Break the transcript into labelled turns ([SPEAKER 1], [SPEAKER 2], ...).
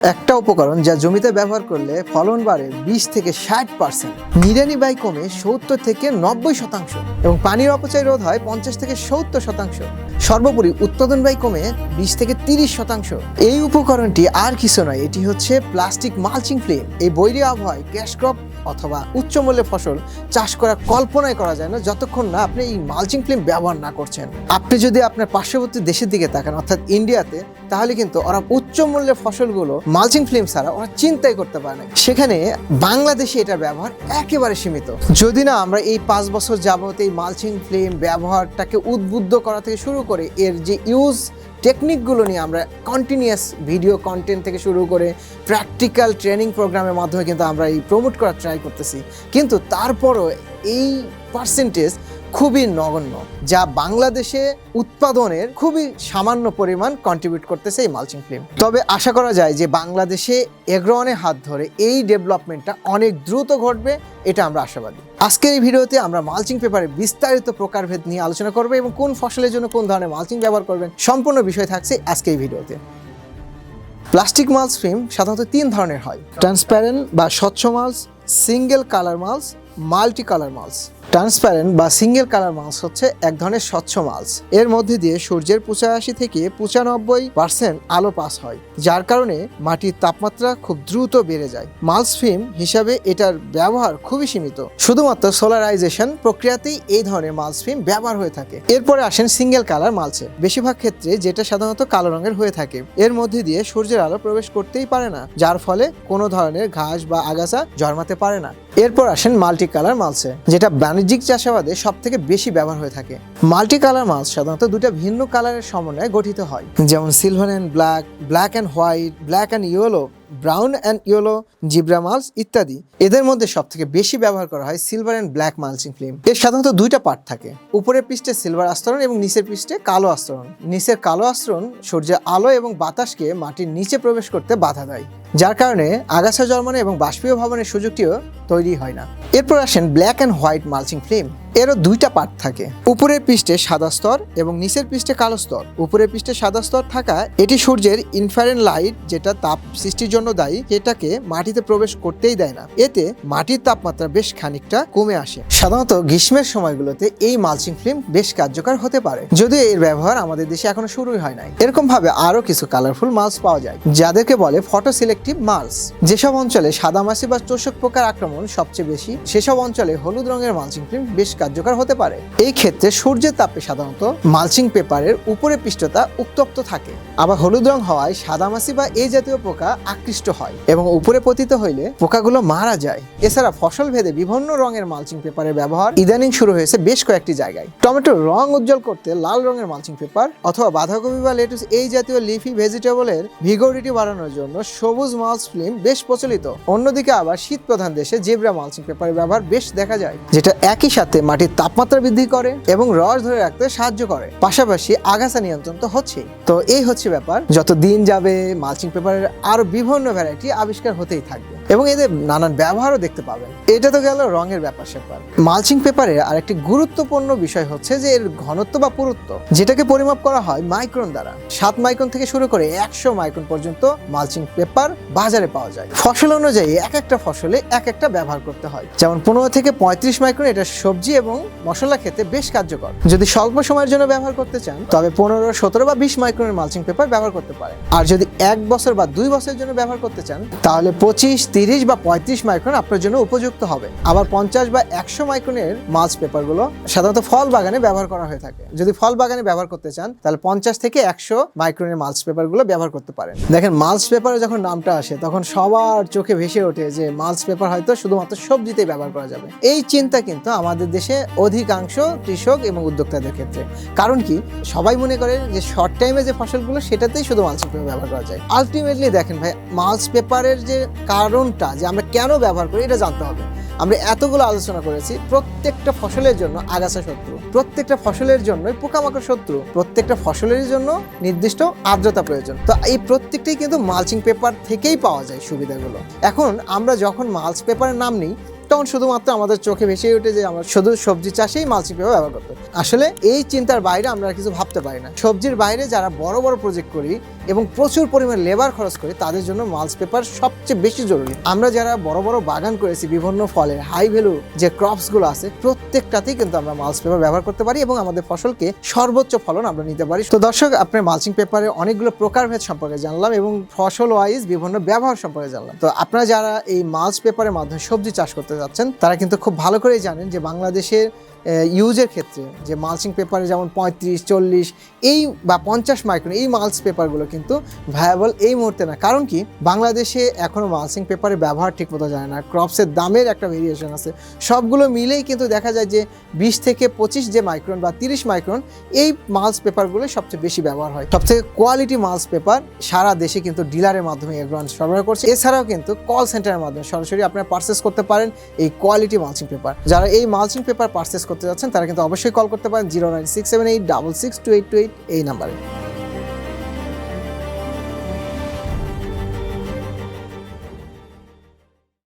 [SPEAKER 1] একটা উপকরণ যা জমিতে ব্যবহার করলে ফলন বাড়ে বিশ থেকে ষাট পার্সেন্ট। নিড়ানি ব্যয় কমে সত্তর থেকে নব্বই শতাংশ এবং পানির অপচয় রোধ হয় পঞ্চাশ থেকে সত্তর শতাংশ। সর্বোপরি উৎপাদন ব্যয় কমে বিশ থেকে তিরিশ শতাংশ। এই উপকরণটি আর কিছু নয়, এটি হচ্ছে প্লাস্টিক মালচিং ফ্লেম। এই বৈরী আবহাওয়ায় ক্যাশ ক্রপ অথবা উচ্চ মূল্যের ফসল চাষ করা কল্পনাই করা যায় না, যতক্ষণ না আপনি এই মালচিং ফিল্ম ব্যবহার না করছেন। আপনি যদি আপনার পার্শ্ববর্তী দেশের দিকে তাকান, অর্থাৎ ইন্ডিয়াতে তাহলে কিন্তু ওরা উচ্চ মূল্যের ফসলগুলো মালচিং ফিল্ম ছাড়া ওরা চিন্তাই করতে পারে না। সেখানে বাংলাদেশে এটার ব্যবহার একেবারে সীমিত। যদি না আমরা এই পাঁচ বছর যাবত এই মালচিং ফিল্ম ব্যবহারটাকে উদ্বুদ্ধ করা থেকে শুরু করে এর যে ইউজ টেকনিকগুলো নিয়ে আমরা কন্টিনিউয়াস ভিডিও কন্টেন্ট থেকে শুরু করে প্র্যাকটিক্যাল ট্রেনিং প্রোগ্রামের মাধ্যমে কিন্তু আমরা এই প্রমোট করার ট্রাই করতেছি। কিন্তু তারপরও এই পার্সেন্টেজ খুবই নগণ্য, যা বাংলাদেশে উৎপাদনের খুবই সামান্য পরিমাণ কন্ট্রিবিউট করতেছে এই মালচিং ফিল্ম তবে আশা করা যায় যে বাংলাদেশে এগ্রনের হাত ধরে এই ডেভেলপমেন্টটা অনেক দ্রুত ঘটবে, এটা আমরা আশাবাদী। আজকের এই ভিডিওতে আমরা মালচিং পেপারের বিস্তারিত প্রকারভেদ নিয়ে আলোচনা করব এবং কোন ফসলের জন্য কোন ধরনের মালচিং ব্যবহার করবেন, সম্পূর্ণ বিষয় থাকছে আজকে এই ভিডিওতে। প্লাস্টিক মালস ফিল্ম সাধারণত তিন ধরনের হয়। ট্রান্সপ্যারেন্ট বা স্বচ্ছ mulches single colour mulches multi colour mulches. Transparent বা সিঙ্গেল কালার মালস হচ্ছে এক ধরনের স্বচ্ছ মালস। এর মধ্যে দিয়ে সূর্যের পঁচাশি থেকে পঁচানব্বই পার্সেন্ট আলো পাস হয়, যার কারণে মাটির তাপমাত্রা খুব দ্রুত বেড়ে যায়। মালস ফিল্ম হিসাবে এটার ব্যবহার খুবই সীমিত। শুধুমাত্র সোলারাইজেশন প্রক্রিয়াতেই এই ধরনের মালস ফিল্ম ব্যবহার হয়ে থাকে। এরপরে আসেন সিঙ্গেল কালার মালসে। বেশিরভাগ ক্ষেত্রে যেটা সাধারণত কালো রঙের হয়ে থাকে। এর মধ্যে দিয়ে সূর্যের আলো প্রবেশ করতেই পারে না, যার ফলে কোনো ধরনের ঘাস বা আগাছা জন্মাতে পারে না। এরপর আসেন মাল্টি কালার মালসে যেটা বাণিজ্যিক চাষাবাদে সব থেকে বেশি ব্যবহার হয়ে থাকে। মাল্টি কালার মালস সাধারণত দুটা ভিন্ন কালারের সমন্বয়ে গঠিত হয়। যেমন silver and black black and white black and yellow brown and yellow, zebra mulches ইত্যাদি। এদের মধ্যে সব থেকে বেশি ব্যবহার করা হয় silver and black mulching film. এর সাধারণত দুইটা পার্ট থাকে। উপরের পৃষ্ঠে সিলভার আস্তরণ এবং নিচের পৃষ্ঠে কালো আস্তরণ। নিচের কালো আস্তরণ সূর্যের আলো এবং বাতাসকে মাটির নিচে প্রবেশ করতে বাধা দেয়, যার কারণে আগাছা জন্মানো এবং বাষ্পীয় ভবনের সুযোগটিও তৈরি হয় না। এরপর আসেন black and white mulching film. এরও দুইটা পার্ট থাকে। উপরের পৃষ্ঠে সাদা স্তর এবং নিচের পৃষ্ঠে কালো স্তর। উপরের পৃষ্ঠে সাদা স্তর থাকা এটি সূর্যের ইনফারেন লাইট যেটা তাপ সৃষ্টির জন্য দায়ী এটাকে মাটিতে প্রবেশ করতেই দেয় না। এতে মাটির তাপমাত্রা বেশ খানিকটা কমে আসে। সাধারণত গ্রীষ্মের সময়গুলোতে এই মালচিং ফিল্ম বেশ কার্যকর হতে পারে। যদিও এর ব্যবহার আমাদের দেশে এখনও শুরুই হয় নাই। এরকম ভাবে আরও কিছু কালারফুল মালস পাওয়া যায়, যাদেরকে বলে ফটো সিলেক্টিভ মালস যেসব অঞ্চলে সাদামাছি বা চোষক পোকার আক্রমণ সবচেয়ে বেশি, সেসব অঞ্চলে হলুদ রঙের মালচিং ফিল্ম বেশ কার্যকর হতে পারে। এই ক্ষেত্রে সূর্যের তাপে সাধারণত মালচিং পেপারের উপরে পৃষ্ঠতা উত্তপ্ত থাকে। আবার হলুদ রং হওয়ায় সাদামাছি বা এই জাতীয় পোকা আকৃষ্ট হয় এবং উপরে পতিত হইলে পোকাগুলো মারা যায়। এছাড়া ফসল ভেদে বিভিন্ন রঙের মালচিং পেপারের ব্যবহার ইদানিং শুরু হয়েছে বেশ কয়েকটি জায়গায়। টমেটোর রং উজ্জ্বল করতে লাল রঙের মালচিং পেপার অথবা বাঁধাকপি বা লেটুস এই জাতীয় লিফি ভেজিটেবলের ভিগোরিটি বাড়ানোর জন্য সবুজ মালচ ফিল্ম বেশ প্রচলিত। অন্যদিকে আবার শীত প্রধান দেশে জেব্রা মালচিং পেপারের ব্যবহার বেশ দেখা যায়, যেটা একই সাথে মাটির তাপমাত্রা বৃদ্ধি করে এবং রস ধরে রাখতে সাহায্য করে। পাশাপাশি আগাছা নিয়ন্ত্রণ তো হচ্ছেই। তো এই হচ্ছে ব্যাপার। যত দিন যাবে মালচিং পেপারের আরও বিভিন্ন ভ্যারাইটি আবিষ্কার হতেই থাকবে। এবং এদের নানান ব্যবহারও দেখতে পাবেন। এটা তো গেল রঙের ব্যাপার সেপার মালচিং পেপারের আরেকটি গুরুত্বপূর্ণ বিষয় হচ্ছে যে এর ঘনত্ব বা পুরুত্ব, যেটাকে পরিমাপ করা হয় মাইক্রন দ্বারা। সাত মাইক্রন থেকে শুরু করে একশো মাইক্রন পর্যন্ত মালচিং পেপার বাজারে পাওয়া যায়। ফসল অনুযায়ী এক একটা ফসলে এক একটা ব্যবহার করতে হয়। যেমন পনেরো থেকে পঁয়ত্রিশ মাইক্রন এটা সবজি এবং মশলা খেতে বেশ কার্যকর। যদি স্বল্প সময়ের জন্য ব্যবহার করতে চান, তবে পনেরো, সতেরো বা বিশ মাইক্রনের মালচিং পেপার ব্যবহার করতে পারেন। আর যদি এক বছর বা দুই বছরের জন্য ব্যবহার করতে চান, তাহলে পঁচিশ তিরিশ বা পঁয়ত্রিশ মাইক্রন আপনার জন্য উপযুক্ত হবে। আবার পঞ্চাশ বা একশো মাইক্রনের মালচ পেপারগুলো সাধারণত ফল বাগানে ব্যবহার করা হয়ে থাকে। যদি ফল বাগানে ব্যবহার করতে চান, তাহলে পঞ্চাশ থেকে একশো মাইক্রনের মালচ পেপারগুলো ব্যবহার করতে পারেন। দেখেন মালচ পেপারে যখন নামটা আসে, তখন সবার চোখে ভেসে ওঠে যে মালচ পেপার হয়তো শুধুমাত্র সবজিতেই ব্যবহার করা যাবে। এই চিন্তা কিন্তু আমাদের দেশে অধিকাংশ কৃষক এবং উদ্যোক্তাদের ক্ষেত্রে। কারণ কি? সবাই মনে করে যে শর্ট টাইমে যে ফসলগুলো, সেটাতেই শুধু মালচ পেপার ব্যবহার করা যায়। আলটিমেটলি দেখেন ভাই মালচ পেপারের যে কারণটা যে আমরা কেন ব্যবহার করি এটা জানতে হবে। আমরা এতগুলো আলোচনা করেছি, প্রত্যেকটা ফসলের জন্য আগাছা শত্রু, প্রত্যেকটা ফসলের জন্য পোকামাকড় শত্রু, প্রত্যেকটা ফসলের জন্য নির্দিষ্ট আর্দ্রতা প্রয়োজন। তো এই প্রত্যেকটাই কিন্তু মালচিং পেপার থেকেই পাওয়া যায় সুবিধাগুলো। এখন আমরা যখন মালচ পেপারের নাম নিই তখন শুধুমাত্র আমাদের চোখে ভেসে ওঠে যে আমরা শুধু সবজি চাষেই মালচিং পেপার ব্যবহার করতে আসলে এই চিন্তার বাইরে আমরা কিছু ভাবতে পারি না। সবজির বাইরে যারা বড় বড় প্রজেক্ট করি এবং প্রচুর পরিমাণ লেবার খরচ করি, তাদের জন্য মালস পেপার সবচেয়ে বেশি জরুরি। আমরা যারা বড় বড় বাগান করেছি, বিভিন্ন ফলের হাই ভ্যালু যে ক্রপসগুলো আছে, প্রত্যেকটাতেই কিন্তু আমরা মালস পেপার ব্যবহার করতে পারি এবং আমাদের ফসলকে সর্বোচ্চ ফলন আমরা নিতে পারি। তো দর্শক, আপনার মালচিং পেপারে অনেকগুলো প্রকারভেদ সম্পর্কে জানলাম এবং ফসল ওয়াইজ বিভিন্ন ব্যবহার সম্পর্কে জানলাম। তো আপনারা যারা এই মালচ পেপারের মাধ্যমে সবজি চাষ করতে যাচ্ছেন, তারা কিন্তু খুব ভালো করেই জানেন যে বাংলাদেশের ইউজের ক্ষেত্রে যে মালচিং পেপারে যেমন পঁয়ত্রিশ, চল্লিশ, এই বা পঞ্চাশ মাইক্রন এই মালস পেপারগুলো কিন্তু ভায়াবল এই মুহূর্তে না। কারণ কি? বাংলাদেশে এখনও মালচিং পেপারের ব্যবহার ঠিকমতো যায় না। ক্রপসের দামের একটা ভেরিয়েশন আছে। সবগুলো মিলেই কিন্তু দেখা যায় যে বিশ থেকে পঁচিশ যে মাইক্রন বা তিরিশ মাইক্রন এই মালস পেপারগুলো সবচেয়ে বেশি ব্যবহার হয়। সবথেকে কোয়ালিটি মালস পেপার সারা দেশে কিন্তু ডিলারের মাধ্যমে এগ্রন সরবরাহ করছে। এছাড়াও কিন্তু কল সেন্টারের মাধ্যমে সরাসরি আপনারা পারচেস করতে পারেন। এই কোয়ালিটি মালচিং পেপার। যারা এই মালচিং পেপার পারচেস করতে যাচ্ছেন, তারা কিন্তু অবশ্যই কল করতে পারেন zero nine six seven eight double six two eight two eight এই নাম্বারে।